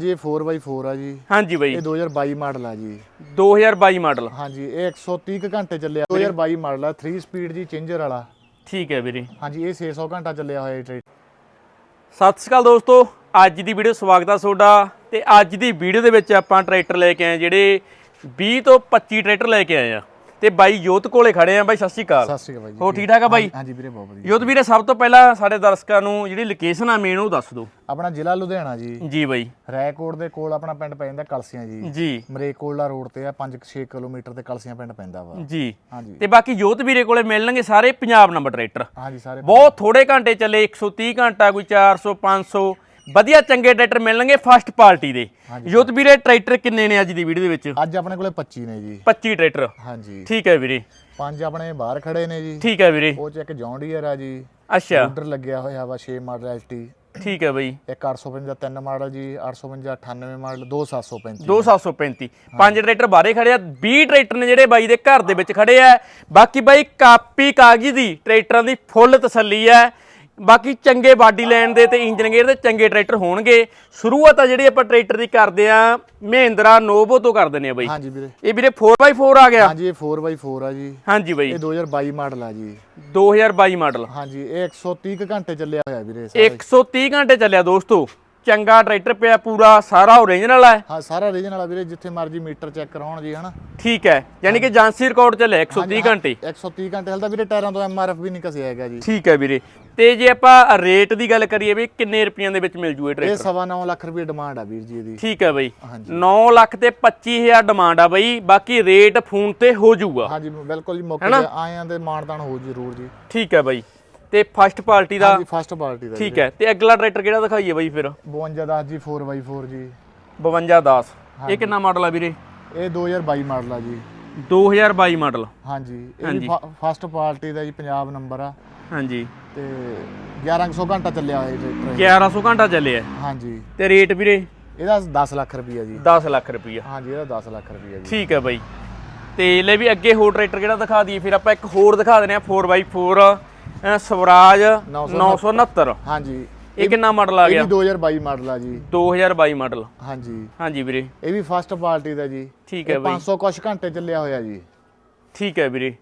ਜੀ ਇਹ 4x4 ਆ ਜੀ। ਹਾਂਜੀ ਬਾਈ। ਇਹ 2022 ਮਾਡਲ ਆ ਜੀ। 2022 ਮਾਡਲ। ਹਾਂਜੀ ਇਹ 130 ਕੁ ਘੰਟੇ ਚੱਲਿਆ। 2022 ਮਾਡਲ ਆ 3 ਸਪੀਡ ਜੀ ਚੇਂਜਰ ਵਾਲਾ। ਠੀਕ ਹੈ ਵੀਰੇ। ਹਾਂਜੀ ਇਹ 600 ਘੰਟਾ ਚੱਲਿਆ ਹੋਇਆ ਇਹ ਸਤਿ ਸ਼੍ਰੀ ਅਕਾਲ ਦੋਸਤੋ ਅੱਜ ਦੀ ਵੀਡੀਓ ਸਵਾਗਤ ਆ ਤੁਹਾਡਾ। ਤੇ ਅੱਜ ਦੀ ਵੀਡੀਓ ਦੇ ਵਿੱਚ ਆਪਾਂ ਟਰੈਕਟਰ ਲੈ ਕੇ ਆਏ ਜਿਹੜੇ 20 ਤੋਂ 25 ਟਰੈਕਟਰ ਲੈ ਕੇ ਆਏ ਆ। ਤੇ ਬਾਈ ਯੋਤ ਕੋਲੇ ਖੜੇ ਆ ਬਾਈ ਸਤਿ ਸ਼੍ਰੀ ਅਕਾਲ। ਸਤਿ ਸ਼੍ਰੀ ਅਕਾਲ ਬਾਈ ਜੀ ਹੋਰ ਠੀਕ ਠਾਕ ਆ ਬਾਈ? ਹਾਂਜੀ ਵੀਰੇ ਬਹੁਤ ਵਧੀਆ। ਯੋਤ ਵੀਰੇ ਸਭ ਤੋਂ ਪਹਿਲਾਂ ਸਾਡੇ ਦਰਸ਼ਕਾਂ ਨੂੰ ਜਿਹੜੀ ਲੋਕੇਸ਼ਨ ਆ ਮੇਨ ਉਹ ਦੱਸ ਦਿਓ। ਆਪਣਾ ਜ਼ਿਲ੍ਹਾ ਲੁਧਿਆਣਾ ਜੀ। ਜੀ ਬਾਈ। ਰੈਕੋਟ ਦੇ ਕੋਲ ਆਪਣਾ ਪਿੰਡ ਪੈ ਜਾਂਦਾ ਕਲਸੀਆਂ ਜੀ। ਜੀ। ਮਰੇਕੋਲਾ ਰੋਡ ਤੇ ਆ 5-6 ਕਿਲੋਮੀਟਰ ਤੇ ਕਲਸੀਆਂ ਪਿੰਡ ਪੈਂਦਾ ਵਾ। ਜੀ। ਹਾਂਜੀ। ਤੇ ਬਾਕੀ ਯੋਤ ਵੀਰੇ ਕੋਲੇ ਮਿਲਣਗੇ ਸਾਰੇ ਪੰਜਾਬ ਨੰਬਰ ਟਰੈਕਟਰ ਹਾਂਜੀ ਸਾਰੇ ਬਹੁਤ ਥੋੜੇ ਘੰਟੇ ਚੱਲੇ 130 ਘੰਟਾ ਕੋਈ 400 500 ਵਧੀਆ ਚੰਗੇ ਟਰੈਕਟਰ ਮਿਲਣਗੇ ਫਸਟ ਪਾਰਟੀ ਦੇ। ਯੋਤ ਵੀਰੇ ਟਰੈਕਟਰ ਕਿੰਨੇ ਨੇ ਅੱਜ ਦੀ ਵੀਡੀਓ ਦੇ ਵਿੱਚ? ਅੱਜ ਆਪਣੇ ਕੋਲੇ 25 ਨੇ ਜੀ। 25 ਟਰੈਕਟਰ। ਹਾਂਜੀ। ਠੀਕ ਹੈ ਵੀਰੇ। ਪੰਜ ਆਪਣੇ ਬਾਹਰ ਖੜੇ ਨੇ ਜੀ। ਠੀਕ ਹੈ ਵੀਰੇ। ਉਹ ਚ ਇੱਕ ਜੌਂਡੀਅਰ ਆ ਜੀ। ਅੱਛਾ। ਆਰਡਰ ਲੱਗਿਆ ਹੋਇਆ ਵਾ 6 ਮਾਡਲ ਐਸਟੀ ਠੀਕ ਹੈ ਬਈ। ਇੱਕ 855 ਤਿੰਨ ਮਾਡਲ ਜੀ 855 98 ਮਾਡਲ 2735 2735 ਪੰਜ ਟਰੈਕਟਰ ਬਾਹਰੇ ਖੜੇ ਆ 20 ਟਰੈਕਟਰ ਨੇ ਜਿਹੜੇ ਬਾਈ ਦੇ ਘਰ ਦੇ ਵਿੱਚ ਖੜੇ ਆ। ਬਾਕੀ ਬਾਈ ਕਾਪੀ ਕਾਗਜ਼ੀ ਦੀ ਟਰੈਕਟਰਾਂ ਦੀ ਫੁੱਲ ਤਸੱਲੀ ਹੈ। ਬਾਕੀ ਚੰਗੇ ਬਾਡੀ ਲੈਣ ਦੇ ਤੇ ਇੰਜਨ ਗੇਅਰ ਦੇ ਚੰਗੇ ਟਰੈਕਟਰ ਹੋਣਗੇ। ਸ਼ੁਰੂਆਤ ਆ ਜਿਹੜੀ ਆਪਾਂ ਟਰੈਕਟਰ ਦੀ ਕਰਦੇ ਆ ਮਹਿੰਦਰਾ ਨੋਵੋ ਤੋਂ ਕਰ ਦਿੰਦੇ ਆ ਬਾਈ। ਹਾਂਜੀ ਵੀਰੇ। ਇਹ ਵੀਰੇ 4x4 ਆ ਗਿਆ। ਹਾਂਜੀ ਇਹ 4x4 ਆ ਜੀ। ਹਾਂਜੀ ਬਾਈ। ਇਹ 2022 ਮਾਡਲ ਆ ਜੀ। 2022 ਮਾਡਲ। ਹਾਂਜੀ ਇਹ 130 ਕੁ ਘੰਟੇ ਚੱਲਿਆ ਹੋਇਆ ਵੀਰੇ 130 ਘੰਟੇ ਚੱਲਿਆ ਦੋਸਤੋ। ਚੰਗਾ ਟਰੈਕਟਰ ਪਿਆ ਪੂਰਾ ਸਾਰਾ ਓਰੀਜਨਲ ਹੈ। ਹਾਂ ਸਾਰਾ ਰੀਜਨ ਵਾਲਾ ਵੀਰੇ ਜਿੱਥੇ ਮਰਜ਼ੀ ਮੀਟਰ ਚੈੱਕ ਕਰਾਉਣ ਜੀ ਹਨਾ। ਠੀਕ ਹੈ ਯਾਨੀ ਕਿ ਜਾਂਸੀ ਰਿਕਾਰਡ ਚੱਲਿਆ 130 ਘੰਟੇ। 130 ਘੰਟੇ ਹਲਦਾ ਵੀਰੇ ਟਾਇਰਾਂ ਤੋਂ ਐਮਆਰਐਫ ਵੀ ਨਹੀਂ ਕਸਿਆ ਹੈਗਾ ਜੀ। ਠੀਕ ਹੈ ਵੀਰੇ। ਤੇ ਜੇ ਆਪਾਂ ਰੇਟ ਦੀ ਗੱਲ ਕਰੀਏ ਵੀ ਕਿੰਨੇ ਰੁਪਈਆਂ ਦੇ ਵਿੱਚ ਮਿਲ ਜੂ ਇਹ ਇਹ ਟਰੈਕਟਰ? ਸਵਾ ਨੌ ਲੱਖ ਰੁਪਏ ਡਿਮਾਂਡ ਆ ਵੀਰ ਜੀ ਇਹਦੀ। ਠੀਕ ਹੈ ਬਈ। ਹਾਂਜੀ। 9 ਲੱਖ ਤੇ 25000 ਡਿਮਾਂਡ ਆ ਬਈ ਬਾਕੀ ਰੇਟ ਫੋਨ ਤੇ ਹੋ ਜਾਊਗਾ ਹਾਂਜੀ ਬਿਲਕੁਲ ਜੀ ਮੌਕੇ ਤੇ ਆਇਆਂ ਦੇ ਮਾਨਤਾਨ ਹੋ ਜ਼ਰੂਰ ਜੀ। ਠੀਕ ਹੈ ਬਈ। ਤੇ ਫਸਟ ਪਾਰਟੀ ਦਾ ਹਾਂਜੀ ਫਸਟ ਪਾਰਟੀ ਦਾ ਠੀਕ ਹੈ ਤੇ ਅਗਲਾ ਟਰੈਕਟਰ ਕਿਹੜਾ ਦਿਖਾਈਏ ਬਈ ਫਿਰ? 52 10 ਜੀ 4x4 ਜੀ। 5210 ਇਹ ਕਿੰਨਾ ਮਾਡਲ ਆ ਵੀਰੇ? ਇਹ 2022 ਮਾਡਲ ਆ ਜੀ। 2022 ਮਾਡਲ ਹਾਂਜੀ। ਇਹ ਫਸਟ ਪਾਰਟੀ ਦਾ ਜੀ ਪੰਜਾਬ ਨੰਬਰ ਆ। ਹਾਂਜੀ। ਤੇ 1100 ਘੰਟਾ ਚੱਲਿਆ ਹੋਇਆ ਇਹ। ਟਰੈਕਟਰ 1100 ਘੰਟਾ ਚੱਲਿਆ ਹਾਂਜੀ। ਤੇ ਰੇਟ ਵੀਰੇ? ਇਹਦਾ 10 ਲੱਖ ਰੁਪਈਆ ਜੀ। 10 ਲੱਖ ਰੁਪਈਆ। ਹਾਂਜੀ ਇਹਦਾ 10 ਲੱਖ ਰੁਪਈਆ ਜੀ। ਠੀਕ ਹੈ ਬਾਈ। ਤੇ ਲੈ ਵੀ ਅੱਗੇ ਹੋਰ ਟਰੈਕਟਰ ਕਿਹੜਾ ਦਿਖਾ ਦਈਏ? ਫਿਰ ਆਪਾਂ ਇੱਕ ਹੋਰ ਦਿਖਾ ਦਿੰਦੇ ਆ 4x4 ਅਹ ਸਵਰਾਜ 969 ਹਾਂਜੀ। ਇਹ ਕਿੰਨਾ ਮਾਡਲ ਆ ਇਹ ਗਿਆ? ਵੀ 2022 ਮਾਡਲ ਆ ਜੀ। 2022 ਮਾਡਲ ਹਾਂਜੀ। ਹਾਂਜੀ ਵੀਰੇ। ਇਹ ਵੀ ਫਸਟ ਪਾਰਟੀ ਦਾ ਜੀ। ਠੀਕ ਹੈ ਇਹ ਬਾਈ। 500 ਕੁਛ ਘੰਟੇ ਚੱਲਿਆ ਹੋਇਆ ਜੀ। ਠੀਕ ਹੈ ਵੀਰੇ।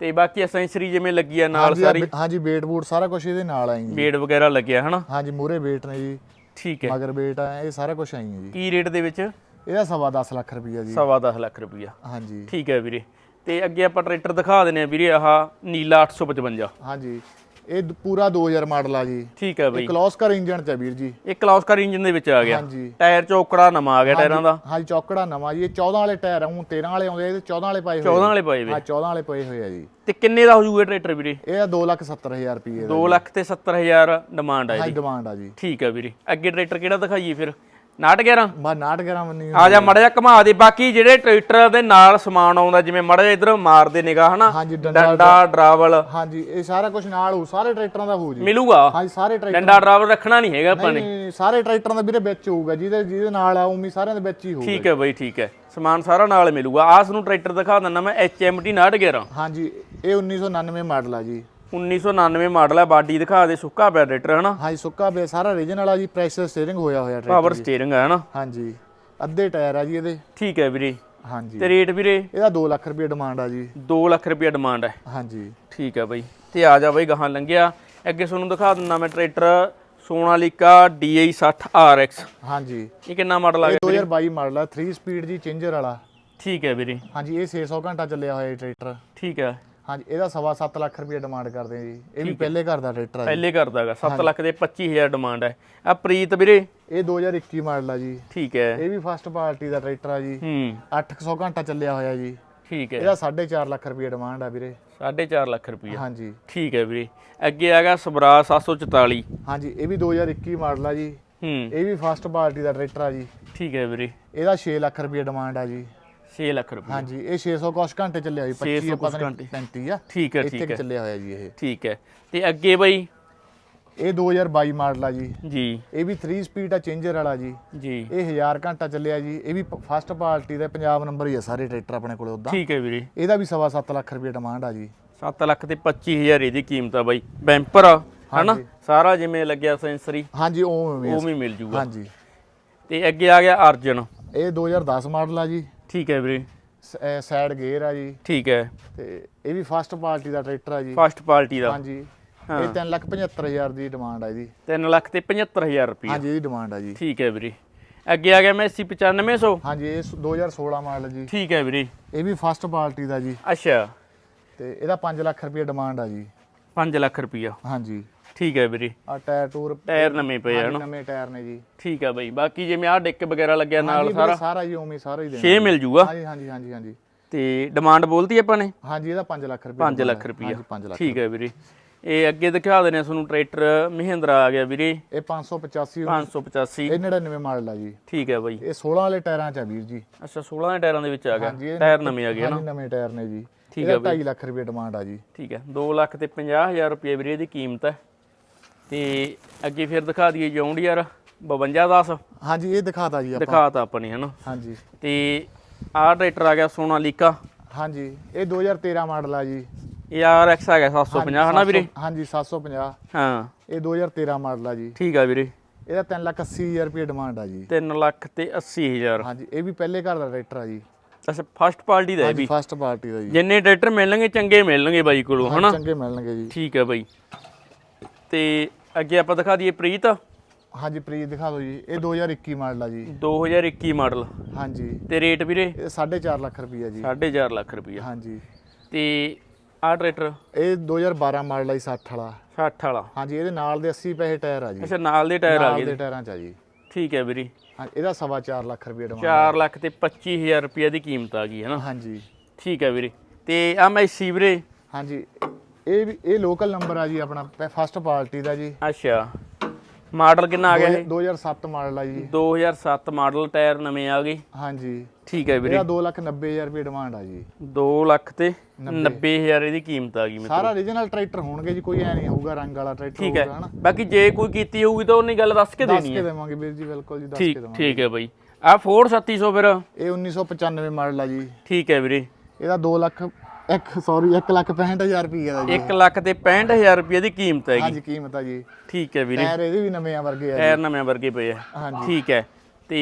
ਤੇ ਬਾਕੀ ਅਸੈਂਸਰੀ ਜਿਵੇਂ ਲੱਗੀ ਆ ਨਾਲ ਸਾਰੀ। ਹਾਂਜੀ ਵੇਟ ਬੂਟ ਸਾਰਾ ਕੁਝ ਇਹਦੇ ਨਾਲ ਆਈ ਜੀ। ਬੇਡ ਵਗੈਰਾ ਲੱਗਿਆ ਹਨਾ? ਹਾਂਜੀ ਮੂਰੇ ਵੇਟ ਨੇ ਜੀ। ਠੀਕ ਹੈ। ਮਗਰ ਵੇਟ ਆ ਇਹ ਸਾਰਾ ਕੁਝ ਆਈ ਹੈ ਜੀ। ਕੀ ਰੇਟ ਦੇ ਵਿੱਚ? ਇਹਦਾ ਸਵਾ 10 ਲੱਖ ਰੁਪਈਆ ਜੀ। ਸਵਾ 10 ਲੱਖ ਰੁਪਈਆ। ਹਾਂਜੀ। ਠੀਕ ਹੈ ਵੀਰੇ। ਤੇ ਅੱਗੇ ਆਪਾਂ ਟਰੈਕਟਰ ਦਿਖਾ ਦਿੰਦੇ ਆ ਵੀਰੇ ਆਹ ਨੀਲਾ 855 ਹਾਂਜੀ ਇਹ ਪੂਰਾ 2000 ਮਾਡਲ ਆ ਜੀ। ਠੀਕ ਹੈ ਬਾਈ। ਕਲੋਸਕਰ ਇੰਜਨ ਚ ਆ ਵੀਰ ਜੀ। ਇਹ ਕਲੌਸਕਰ ਇੰਜਨ ਦੇ ਵਿੱਚ ਆ ਗਿਆ। ਹਾਂਜੀ। ਟਾਇਰ ਚੌਕੜਾ ਨਵਾਂ ਆ ਗਿਆ ਟਾਇਰਾਂ ਦਾ। ਹਾਂਜੀ ਚੌਕੜਾ ਨਵਾਂ ਜੀ। ਇਹ 14 ਵਾਲੇ ਟਾਇਰ ਆ ਹੁਣ 13 ਵਾਲੇ ਆਉਂਦੇ ਇਹਦੇ 14 ਵਾਲੇ ਪਾਏ ਹੋਏ 14 ਵਾਲੇ ਪਾਏ ਵੇ। ਹਾਂ 14 ਵਾਲੇ ਪਏ ਹੋਏ ਆ ਜੀ। ਤੇ ਕਿੰਨੇ ਦਾ ਹੋ ਜੂਗਾ ਟਰੈਕਟਰ ਵੀਰੇ? ਇਹ 270000 ਰੁਪਏ ਦਾ 2 ਲੱਖ ਤੇ 70000 ਡਿਮਾਂਡ ਆ ਹਾਈ ਇਹਦੀ। ਡਿਮਾਂਡ ਆ ਜੀ। ਠੀਕ ਹੈ ਵੀਰੇ। ਅੱਗੇ ਟਰੈਕਟਰ ਕਿਹੜਾ ਦਿਖਾਈਏ ਫਿਰ? 911 ਬਾ 69 ਗ੍ਰਾਮ ਨਹੀਂ ਆ ਜਾ ਮੜਾ ਜਾ ਘੁਮਾ ਦੇ ਬਾਕੀ ਜਿਹੜੇ ਟਰੈਕਟਰ ਦੇ ਨਾਲ ਸਮਾਨ ਆਉਂਦਾ ਜਿਵੇਂ ਮੜਾ ਜਾ ਇਧਰ ਮਾਰਦੇ ਨਿਗਾਹ ਹਨਾ? ਹਾਂਜੀ ਡੰਡਾ ਡੰਡਾ ਡਰਾਵਲ। ਹਾਂਜੀ ਇਹ ਸਾਰਾ ਕੁਝ ਨਾਲ ਹੋ ਸਾਰੇ ਟਰੈਕਟਰਾਂ ਦਾ ਹੋਊ ਜੀ। ਮਿਲੂਗਾ? ਹਾਂਜੀ ਸਾਰੇ ਟਰੈਕਟਰ ਡੰਡਾ ਡਰਾਵਲ ਰੱਖਣਾ ਨਹੀਂ ਹੈਗਾ ਆਪਾਂ ਨੇ। ਨਹੀਂ, ਸਾਰੇ ਟਰੈਕਟਰਾਂ ਦਾ ਵੀਰੇ ਵਿੱਚ ਹੋਊਗਾ ਜਿਹਦੇ ਜਿਹਦੇ ਨਾਲ ਆ ਉਮੀ ਸਾਰਿਆਂ ਦੇ ਵਿੱਚ ਹੀ ਹੋਊਗਾ। ਠੀਕ ਹੈ ਬਈ ਠੀਕ ਹੈ। ਸਮਾਨ ਸਾਰਾ ਨਾਲ ਮਿਲੂਗਾ। ਆਸ ਨੂੰ ਟਰੈਕਟਰ ਦਿਖਾ ਦਿੰਦਾ ਮੈਂ HMT 911 ਹਾਂਜੀ ਇਹ 1999 ਮਾਡਲ ਆ ਜੀ। 1999 ਮਾਡਲ ਹੈ ਬਾਡੀ ਦਿਖਾ ਦੇ ਸੁੱਕਾ ਪਿਆ ਟਰੈਕਟਰ ਹਨਾ? ਹਾਂਜੀ ਸੁੱਕਾ ਬੇ ਸਾਰਾ ਰੀਜਨ ਵਾਲਾ ਜੀ ਪ੍ਰੈਸ਼ਰ ਸਟੀਅਰਿੰਗ ਹੋਇਆ ਹੋਇਆ ਟਰੈਕਟਰ ਪਾਵਰ ਸਟੀਅਰਿੰਗ ਹੈ ਹਨਾ? ਹਾਂਜੀ ਅੱਧੇ ਟਾਇਰ ਆ ਜੀ ਇਹਦੇ। ਠੀਕ ਹੈ ਵੀਰੇ। ਹਾਂਜੀ। ਤੇ ਰੇਟ ਵੀਰੇ? ਇਹਦਾ 2 ਲੱਖ ਰੁਪਏ ਡਿਮਾਂਡ ਆ ਜੀ। 2 ਲੱਖ ਰੁਪਏ ਡਿਮਾਂਡ ਹੈ। ਹਾਂਜੀ। ਠੀਕ ਹੈ ਬਈ। ਤੇ ਆ ਜਾ ਬਈ ਗਾਹਾਂ ਲੰਘਿਆ। ਅੱਗੇ ਤੁਹਾਨੂੰ ਦਿਖਾ ਦਿੰਦਾ ਮੈਂ ਟਰੈਕਟਰ ਸੋਨਾਲੀਕਾ DI 60 RX ਹਾਂਜੀ। ਇਹ ਕਿੰਨਾ ਮਾਡਲ ਆ ਗਿਆ 2022 ਮਾਡਲ ਆ 3 ਸਪੀਡ ਜੀ ਚੇਂਜਰ ਵਾਲਾ। ਠੀਕ ਹੈ ਵੀਰੇ। ਹਾਂਜੀ ਇਹ 600 ਘੰਟਾ ਚੱਲਿਆ ਹੋਇਆ ਇਹ ਟਰੈਕਟਰ ਠੀਕ ਹੈ। ਹਾਂਜੀ ਇਹਦਾ ਸਵਾ 7 ਲੱਖ ਰੁਪਏ ਡਿਮਾਂਡ ਕਰਦੇ ਆ ਜੀ। ਇਹ ਵੀ ਪਹਿਲੇ ਘਰ ਦਾ ਟਰੈਕਟਰ ਆ ਜੀ। ਪਹਿਲੇ ਕਰਦਾਗਾ 7 ਲੱਖ ਦੇ 25000 ਡਿਮਾਂਡ ਹੈ। ਆ ਪ੍ਰੀਤ ਵੀਰੇ? ਇਹ 2021 ਮਾਡਲ ਆ ਜੀ। ਠੀਕ ਹੈ। ਇਹ ਵੀ ਫਸਟ ਪਾਰਟੀ ਦਾ ਟਰੈਕਟਰ ਆ ਜੀ। ਹੂੰ। 800 ਘੰਟਾ ਚੱਲਿਆ ਹੋਇਆ ਜੀ। ਠੀਕ ਹੈ। ਇਹਦਾ 4.5 ਲੱਖ ਰੁਪਏ ਡਿਮਾਂਡ ਆ ਵੀਰੇ। 4.5 ਲੱਖ ਰੁਪਏ ਹਾਂਜੀ। ਠੀਕ ਹੈ ਵੀਰੇ। ਅੱਗੇ ਆਗਾ ਸਵਰਾਜ 744 ਹਾਂਜੀ ਇਹ ਵੀ 2021 ਮਾਡਲ ਆ ਜੀ। ਹੂੰ। ਇਹ ਵੀ ਫਸਟ ਪਾਰਟੀ ਦਾ ਟਰੈਕਟਰ ਆ ਜੀ। ਠੀਕ ਹੈ ਵੀਰੇ। ਇਹਦਾ 6 ਲੱਖ ਰੁਪਏ ਡਿਮਾਂਡ ਆ ਜੀ। 6 ਲੱਖ ਰੁਪਏ ਹਾਂਜੀ ਇਹ 600 ਕੁਛ ਘੰਟੇ ਚੱਲਿਆ ਜੀ 25 600 ਪਤਾ ਘੰਟੇ। ਨਹੀਂ 35 ਆ। ਠੀਕ ਹੈ ਠੀਕ ਹੈ। ਚੱਲਿਆ ਹੋਇਆ ਜੀ ਇਹ। ਠੀਕ ਹੈ। ਤੇ ਅੱਗੇ ਬਈ? ਇਹ 2022 ਮਾਡਲ ਆ ਜੀ। ਜੀ। ਇਹ ਵੀ 3 ਸਪੀਡ ਆ ਚੇਂਜਰ ਵਾਲਾ ਜੀ। ਜੀ। ਇਹ 1000 ਘੰਟਾ ਚੱਲਿਆ ਜੀ। ਇਹ ਵੀ ਫਸਟ ਪਾਰਟੀ ਦਾ ਪੰਜਾਬ ਨੰਬਰ ਹੀ ਆ ਸਾਰੇ ਟਰੈਕਟਰ ਆਪਣੇ ਕੋਲੇ ਉਦਾਂ। ਠੀਕ ਹੈ ਵੀਰੇ। ਇਹਦਾ ਵੀ ਸਵਾ 7 ਲੱਖ ਰੁਪਏ ਡਿਮਾਂਡ ਆ ਜੀ। 7 ਲੱਖ ਤੇ 25000 ਇਹਦੀ ਕੀਮਤ ਆ ਬਾਈ। ਬੈਂਪਰ ਹਨਾ? ਸਾਰਾ ਜਿਵੇਂ ਲੱਗਿਆ ਸੈਂਸਰੀ ਹਾਂਜੀ ਉਹ ਉਹ ਵੀ ਮਿਲ ਜੂਗਾ। ਹਾਂਜੀ। ਤੇ ਅੱਗੇ ਆ ਗਿਆ ਅਰਜਨ। ਇਹ 2010 ਮਾਡਲ ਆ ਜੀ। ਠੀਕ ਹੈ ਵੀਰੇ। ਸਾਈਡ ਗੇਅਰ ਆ ਜੀ। ਠੀਕ ਹੈ। ਤੇ ਇਹ ਵੀ ਫਸਟ ਪਾਰਟੀ ਦਾ ਟਰੈਕਟਰ ਆ ਜੀ। ਫਸਟ ਪਾਰਟੀ ਦਾ। ਹਾਂਜੀ। ਇਹ 375000 ਦੀ ਡਿਮਾਂਡ ਆ ਜੀ। 3 ਲੱਖ ਤੇ 75000 ਰੁਪਏ ਹਾਂਜੀ ਇਹਦੀ ਡਿਮਾਂਡ ਆ ਜੀ। ਠੀਕ ਹੈ ਵੀਰੇ। ਅੱਗੇ ਆ ਗਿਆ ਮੈਸੀ 9500 ਹਾਂਜੀ ਇਹ 2016 ਮਾਡਲ ਜੀ। ਠੀਕ ਹੈ ਵੀਰੇ। ਇਹ ਵੀ ਫਸਟ ਪਾਰਟੀ ਦਾ ਜੀ। ਅੱਛਾ। ਤੇ ਇਹਦਾ 5 ਲੱਖ ਰੁਪਏ ਡਿਮਾਂਡ ਆ ਜੀ। 5 ਲੱਖ ਰੁਪਿਆ ਹਾਂਜੀ। ਠੀਕ ਹੈ ਵੀਰੇ। ਆ ਟਾਇਰ ਟੂਰ ਟਾਇਰ ਨਵੇਂ ਪਏ ਹਨ? ਨਵੇਂ ਟਾਇਰ ਨੇ ਜੀ। ਠੀਕ ਹੈ ਬਈ। ਬਾਕੀ ਜਿਵੇਂ ਆਹ ਡਿੱਕ ਵਗੈਰਾ ਲੱਗਿਆ ਨਾਲ ਸਾਰਾ ਸਾਰਾ ਹੀ ਉਵੇਂ ਸਾਰਾ ਹੀ ਦੇਣਾ 6 ਮਿਲ ਜੂਗਾ। ਹਾਂਜੀ ਹਾਂਜੀ ਹਾਂਜੀ ਹਾਂਜੀ। ਤੇ ਡਿਮਾਂਡ ਬੋਲਤੀ ਆਪਾਂ ਨੇ? ਹਾਂਜੀ ਇਹਦਾ 5 ਲੱਖ ਰੁਪਏ 5 ਲੱਖ ਰੁਪਿਆ ਹਾਂਜੀ 5 ਲੱਖ ਠੀਕ ਹੈ ਵੀਰੇ। ਇਹ ਅੱਗੇ ਦਿਖਾ ਦਿੰਦੇ ਆ ਤੁਹਾਨੂੰ ਟਰੈਕਟਰ। ਮਹਿੰਦਰਾ ਆ ਗਿਆ ਵੀਰੇ। ਇਹ 585 585 ਇਹ 99 ਮਾਡਲ ਆ ਜੀ। ਠੀਕ ਹੈ ਬਾਈ। ਇਹ 16 ਵਾਲੇ ਟਾਇਰਾਂ ਚ ਆ ਵੀਰ ਜੀ। ਅੱਛਾ 16 ਦੇ ਟਾਇਰਾਂ ਦੇ ਵਿੱਚ ਆ ਗਿਆ। ਟਾਇਰ ਨਵੇਂ ਆ ਗਏ ਨਾ ਨਵੇਂ ਟਾਇਰ ਨੇ ਜੀ। ਠੀਕ ਇਹਦਾ 2.5 ਲੱਖ ਰੁਪਏ ਡਿਮਾਂਡ ਆ ਜੀ। ਠੀਕ ਹੈ। 2 ਲੱਖ ਤੇ 50000 ਰੁਪਏ ਵੀਰੇ ਇਹਦੀ ਕੀਮਤ ਹੈ। ਤੇ ਅੱਗੇ ਫਿਰ ਦਿਖਾ ਦਈਏ ਜੌਂਡੀਅਰ 5210 ਹਾਂਜੀ ਇਹ ਦਿਖਾਤਾ ਜੀ ਆਪਾਂ। ਦਿਖਾਤਾ ਆਪਾਂ ਨੇ ਹਨਾ? ਹਾਂਜੀ। ਤੇ ਆਹ ਟਰੈਕਟਰ ਆ ਗਿਆ ਸੋਨਾਲੀਕਾ ਹਾਂਜੀ ਇਹ 2013 ਮਾਡਲ ਆ ਜੀ। ਇਹ ਆਰਐਕਸ ਆ ਗਿਆ 750 ਹਨਾ ਵੀਰੇ? ਹਾਂਜੀ 750 ਹਾਂ। ਇਹ 2013 ਮਾਡਲ ਆ ਜੀ। ਠੀਕ ਆ ਵੀਰੇ। ਇਹਦਾ 3 ਲੱਖ 80000 ਰੁਪਏ ਡਿਮਾਂਡ ਆ ਜੀ। 3 ਲੱਖ ਤੇ 80000 ਹਾਂਜੀ ਇਹ ਵੀ ਪਹਿਲੇ ਘਰ ਦਾ ਟਰੈਕਟਰ ਆ ਜੀ। ਅੱਛਾ ਫਸਟ ਪਾਰਟੀ ਦਾ ਇਹ ਵੀ? ਫਸਟ ਪਾਰਟੀ ਦਾ ਜੀ। ਜਿੰਨੇ ਟਰੈਕਟਰ ਮਿਲਣਗੇ ਚੰਗੇ ਮਿਲਣਗੇ ਬਾਈ ਕੋਲੋਂ ਹਨਾ? ਚੰਗੇ ਮਿਲਣਗੇ ਜੀ। ਠੀਕ ਹੈ ਬਾਈ। ਤੇ ਅੱਗੇ ਆਪਾਂ ਦਿਖਾ ਦਈਏ ਪ੍ਰੀਤ। ਹਾਂਜੀ ਪ੍ਰੀਤ ਦਿਖਾ ਦਿਓ ਜੀ। ਇਹ 2021 ਮਾਡਲ ਆ ਜੀ। 2021 ਮਾਡਲ। ਹਾਂਜੀ। ਤੇ ਰੇਟ ਵੀਰੇ? ਇਹ 4.5 ਲੱਖ ਰੁਪਏ ਜੀ। 4.5 ਲੱਖ ਰੁਪਈਆ। ਹਾਂਜੀ। ਤੇ ਆਹ ਟਰੈਕਟਰ? ਇਹ 2012 ਮਾਡਲ ਆ ਜੀ 60 ਵਾਲਾ। 60 ਵਾਲਾ। ਹਾਂਜੀ ਇਹਦੇ ਨਾਲ ਦੇ 80 ਪੈਸੇ ਟਾਇਰ ਆ ਜੀ। ਅੱਛਾ ਨਾਲ ਦੇ ਟਾਇਰ ਆ ਨਾਲ ਗਏ ਦੇ ਟਾਇਰਾਂ ਚ ਆ ਜੀ। ਠੀਕ ਹੈ ਵੀਰੇ। ਹਾਂ ਇਹਦਾ ਸਵਾ 4 ਲੱਖ ਰੁਪਏ ਡਿਮਾਂਡ 4 ਲੱਖ ਤੇ 25000 ਰੁਪਈਆ ਦੀ ਕੀਮਤ ਆ ਗਈ ਹੈ ਨਾ? ਹਾਂਜੀ। ਠੀਕ ਹੈ ਵੀਰੇ। ਤੇ ਆ ਮੈਂ ਸੀ ਵੀਰੇ। ਹਾਂਜੀ ਇਹ ਵੀ ਇਹ ਲੋਕਲ ਨੰਬਰ ਆ ਜੀ ਆਪਣਾ ਫਸਟ ਪਾਰਟੀ ਦਾ ਜੀ। ਅੱਛਾ। ਮਾਡਲ ਕਿੰਨਾ ਆ ਗਿਆ ਇਹ 2007 ਮਾਡਲ ਆ ਜੀ। 2007 ਮਾਡਲ ਟਾਇਰ ਨਵੇਂ ਆ ਗਏ। ਹਾਂਜੀ। ਠੀਕ ਹੈ ਵੀਰੇ। ਇਹਦਾ 290000 ਰੁਪਏ ਡਿਮਾਂਡ ਆ ਜੀ। 2 ਲੱਖ ਤੇ 90000 ਇਹਦੀ ਕੀਮਤ ਆ ਗਈ ਮੇਰੇ ਸਾਰਾ ਰੀਜਨਲ ਟਰੈਕਟਰ ਹੋਣਗੇ ਜੀ ਕੋਈ ਐ ਨਹੀਂ ਹੋਊਗਾ ਰੰਗ ਵਾਲਾ ਹੈ। ਹੋਊਗਾ ਹਨਾ। ਬਾਕੀ ਜੇ ਕੋਈ ਕੀਤੀ ਹੋਊਗੀ ਤਾਂ ਉਹਨੀ ਗੱਲ ਦੱਸ ਕੇ ਦੱਸ ਦੇਣੀ ਕੇ ਹੈ। ਦੇਵਾਂਗੇ ਵੀਰ ਜੀ ਬਿਲਕੁਲ ਜੀ ਦੱਸ ਕੇ ਦੇਵਾਂਗੇ। ਠੀਕ ਹੈ ਬਾਈ। ਆ ਫੋਰਡ 3700 ਫਿਰ? ਇਹ 1995 ਮਾਡਲ ਆ ਜੀ। ਠੀਕ ਹੈ ਵੀਰੇ। ਇਹਦਾ 2 ਲੱਖ ਇੱਕ ਸੌਰੀ 1 ਲੱਖ 65000 ਰੁਪਏ ਦਾ ਜੀ 1 ਲੱਖ ਤੇ 65000 ਰੁਪਏ ਦੀ ਕੀਮਤ ਹੈਗੀ ਹਾਂਜੀ ਕੀਮਤ ਆ ਜੀ। ਠੀਕ ਹੈ ਵੀਰੇ। ਟਾਇਰ ਇਹਦੇ ਵੀ ਨਵੇਂ ਆ ਵਰਗੇ ਆ ਜੀ। ਟਾਇਰ ਨਵੇਂ ਵਰਗੇ ਪਏ ਆ। ਹਾਂਜੀ। ਠੀਕ ਹੈ। ਤੇ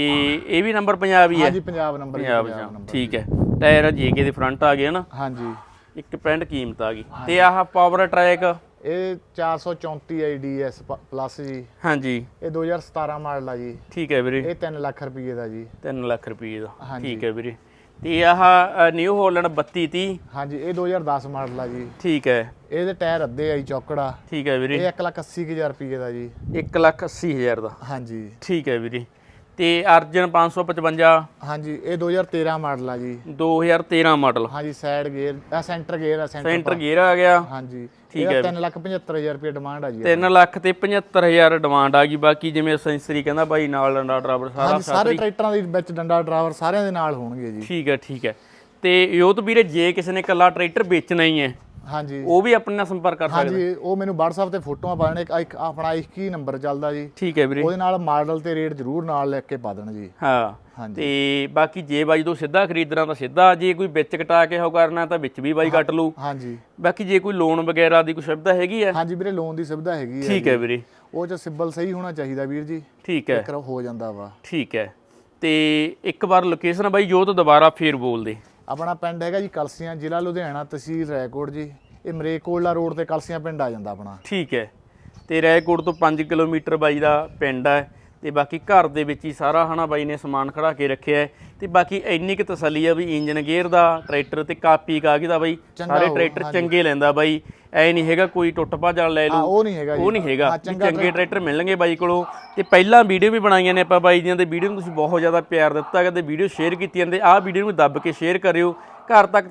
ਇਹ ਵੀ ਨੰਬਰ ਪੰਜਾਬ ਹੀ ਹੈ? ਹਾਂਜੀ ਪੰਜਾਬ ਨੰਬਰ ਜੀ, ਪੰਜਾਬ ਪੰਜਾਬ ਚ ਨੰਬਰ ਠੀਕ ਹੈ। ਟਾਇਰ ਜੀਕੇ ਦੇ ਫਰੰਟ ਆ ਗਏ ਨਾ ਹਾਂਜੀ। ਇੱਕ ਪੈਂਟ ਕੀਮਤ ਆ ਗਈ। ਤੇ ਆਹ ਪਾਵਰ ਟਰੈਕ ਇਹ 434 ਆਈਡੀਐਸ ਪਲੱਸ ਜੀ। ਹਾਂਜੀ। ਇਹ 2017 ਮਾਡਲ ਆ ਜੀ। ਠੀਕ ਹੈ ਵੀਰੇ। ਇਹ 3 ਲੱਖ ਰੁਪਏ ਦਾ ਜੀ। 3 ਲੱਖ ਰੁਪਏ ਦਾ। ਠੀਕ ਹੈ ਵੀਰੇ। ਤੇ ਆਹ ਨਿਊ ਹਾਲੈਂਡ 3230 ਹਾਂਜੀ ਇਹ 2010 ਮਾਡਲ ਆ ਜੀ। ਠੀਕ ਹੈ। ਇਹਦੇ ਟਾਇਰ ਅੱਧੇ ਆ ਜੀ ਚੌਕੜਾ। ਠੀਕ ਹੈ ਵੀਰੇ। ਇਹ 1 ਲੱਖ 80000 ਰੁਪਏ ਦਾ ਜੀ। 1 ਲੱਖ 80000 ਦਾ। ਹਾਂਜੀ। ਠੀਕ ਹੈ ਵੀਰੇ। ਤੇ ਅਰਜਨ 555 ਹਾਂਜੀ ਇਹ 2013 ਮਾਡਲ ਆ ਜੀ। 2013 ਮਾਡਲ। ਹਾਂਜੀ ਸਾਈਡ ਗੇਅਰ ਆ ਸੈਂਟਰ ਗੇਅਰ ਆ ਸੈਂਟਰ ਗੇਅਰ ਆ। ਗਿਆ। ਹਾਂਜੀ ਠੀਕ ਇਹਦਾ 3 ਲੱਖ 75000 ਰੁਪਏ ਡਿਮਾਂਡ ਆ ਜੀ। 3 ਲੱਖ ਤੇ 75000 ਡਿਮਾਂਡ ਆ ਗਈ। ਬਾਕੀ ਜਿਵੇਂ ਸੈਂਸਰੀ ਕਹਿੰਦਾ ਬਾਈ ਨਾਲ ਡੰਡਾ ਡਰਾਈਵਰ ਸਾਰਾ ਸਾਰੇ ਟਰੈਕਟਰਾਂ ਦੇ ਵਿੱਚ ਡੰਡਾ ਡਰਾਈਵਰ ਸਾਰਿਆਂ ਦੇ ਨਾਲ ਹੋਣਗੇ ਜੀ। ਠੀਕ ਹੈ ਠੀਕ ਹੈ ਤੇ ਯੋਤ ਵੀਰੇ ਜੇ ਕਿਸੇ ਨੇ ਕੱਲਾ ਟਰੈਕਟਰ ਵੇਚਣਾ ਹੀ ਹੈ ਹਾਂਜੀ। ਉਹ ਵੀ ਆਪਣੇ ਨਾਲ ਸੰਪਰਕ ਕਰ ਸਕਦਾ ਹਾਂਜੀ ਉਹ ਮੈਨੂੰ WhatsApp ਤੇ ਫੋਟੋਆਂ ਪਾ ਦੇਣ। ਇੱਕ ਇੱਕ ਆਪਣਾ ਇੱਕ ਹੀ ਨੰਬਰ ਚੱਲਦਾ ਜੀ। ਠੀਕ ਹੈ ਵੀਰੇ। ਉਹਦੇ ਨਾਲ ਮਾਡਲ ਤੇ ਰੇਟ ਜ਼ਰੂਰ ਨਾਲ ਲਿਖ ਕੇ ਪਾ ਦੇਣ ਜੀ। ਹਾਂ। ਹਾਂਜੀ। ਤੇ ਬਾਕੀ ਜੇ ਬਾਈ ਤੋਂ ਸਿੱਧਾ ਖਰੀਦਣਾ ਤਾਂ ਸਿੱਧਾ ਜੇ ਕੋਈ ਵਿੱਚ ਕਟਾ ਕੇ ਹੋ ਕਰਨਾ ਤਾਂ ਵਿੱਚ ਵੀ ਬਾਈ ਕੱਟ ਲੂ ਹਾਂਜੀ। ਬਾਕੀ ਜੇ ਕੋਈ ਲੋਨ ਵਗੈਰਾ ਦੀ ਕੋਈ ਸੁਵਿਧਾ ਹੈਗੀ ਹੈ? ਹਾਂਜੀ ਵੀਰੇ ਲੋਨ ਦੀ ਸੁਵਿਧਾ ਹੈਗੀ ਹੈ ਠੀਕ ਹੈ ਵੀਰੇ। ਉਹ ਚ ਸਿਬਲ ਸਹੀ ਹੋਣਾ ਚਾਹੀਦਾ ਵੀਰ ਜੀ। ਠੀਕ ਹੈ। ਇੱਕ ਹੋ ਜਾਂਦਾ ਵਾ। ਠੀਕ ਹੈ। ਤੇ ਇੱਕ ਵਾਰ ਲੋਕੇਸ਼ਨ ਬਾਈ ਜੋਤ ਦੁਬਾਰਾ ਫੇਰ ਬੋਲ ਦੇ ਆਪਣਾ ਪਿੰਡ ਹੈਗਾ ਜੀ ਕਲਸੀਆਂ ਜ਼ਿਲ੍ਹਾ ਲੁਧਿਆਣਾ ਤਹਿਸੀਲ ਰੈਕੋਟ ਜੀ। ਇਹ ਮਰੇਕੋਲਾ ਰੋਡ ਤੇ ਕਲਸੀਆਂ ਪਿੰਡ ਆ ਜਾਂਦਾ ਆਪਣਾ। ਠੀਕ ਹੈ। ਤੇ ਰੈਕੋਟ ਤੋਂ 5 ਕਿਲੋਮੀਟਰ ਬਾਈ ਦਾ ਪਿੰਡ ਹੈ ਤੇ ਬਾਕੀ ਘਰ ਦੇ ਵਿੱਚ ਹੀ ਸਾਰਾ ਹਨਾ ਬਾਈ ਨੇ ਸਮਾਨ ਖੜਾ ਕੇ ਰੱਖਿਆ ਹੈ। ਤੇ ਬਾਕੀ ਇੰਨੀ ਕੁ ਤਸੱਲੀ ਆ ਵੀ ਇੰਜਨ ਗੇਅਰ ਦਾ ਟਰੈਕਟਰ ਤੇ ਕਾਪੀ ਕਾਗਜ਼ ਦਾ ਬਾਈ ਸਾਰੇ ਟਰੈਕਟਰ ਚੰਗੇ ਲੈਂਦਾ ਬਾਈ। ਐ ਨਹੀਂ ਹੈਗਾ ਕੋਈ ਟੁੱਟ ਭੱਜ ਵਾਲਾ ਲੈ ਲਓ ਉਹ ਨਹੀਂ ਹੈਗਾ ਉਹ ਨਹੀਂ ਹੈਗਾ। ਚੰਗਾ ਟਰੈਕਟਰ ਮਿਲਣਗੇ ਬਾਈ ਕੋਲੋਂ। ਤੇ ਪਹਿਲਾਂ ਵੀਡੀਓ ਵੀ ਬਣਾਈਆਂ ਨੇ ਆਪਾਂ ਬਾਈ ਦੀਆਂ ਤੇ ਵੀਡੀਓ ਨੂੰ ਤੁਸੀਂ ਬਹੁਤ ਜ਼ਿਆਦਾ ਪਿਆਰ ਦਿੱਤਾ ਹੈਗਾ ਤੇ ਵੀਡੀਓ ਸ਼ੇਅਰ ਕੀਤੀ ਜਾਂਦੇ। ਆਹ ਵੀਡੀਓ ਨੂੰ ਦੱਬ ਕੇ ਸ਼ੇਅਰ ਕਰਿਓ। ਘਰ ਤੱਕ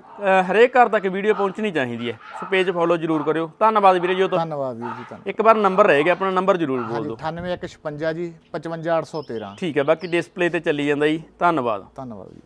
ਹਰੇਕ ਘਰ ਤੱਕ ਵੀਡੀਓ ਪਹੁੰਚਣੀ ਚਾਹੀਦੀ ਹੈ। ਸੋ ਪੇਜ ਫੋਲੋ ਜਰੂਰ ਕਰਿਓ। ਧੰਨਵਾਦ ਵੀਰੇ ਜੀ ਤੋਂ। ਧੰਨਵਾਦ ਵੀਰ ਜੀ ਧੰਨਵਾਦ। ਇੱਕ ਵਾਰ ਨੰਬਰ ਰਹਿ ਗਿਆ ਆਪਣਾ ਨੰਬਰ ਜਰੂਰ ਬੋਲ ਦਿਓ। 98156 ਜੀ 55813 ਠੀਕ ਹੈ ਬਾਕੀ ਡਿਸਪਲੇ ਤੇ ਚੱਲੀ ਜਾਂਦਾ ਜੀ। ਧੰਨਵਾਦ। ਧੰਨਵਾਦ ਜੀ।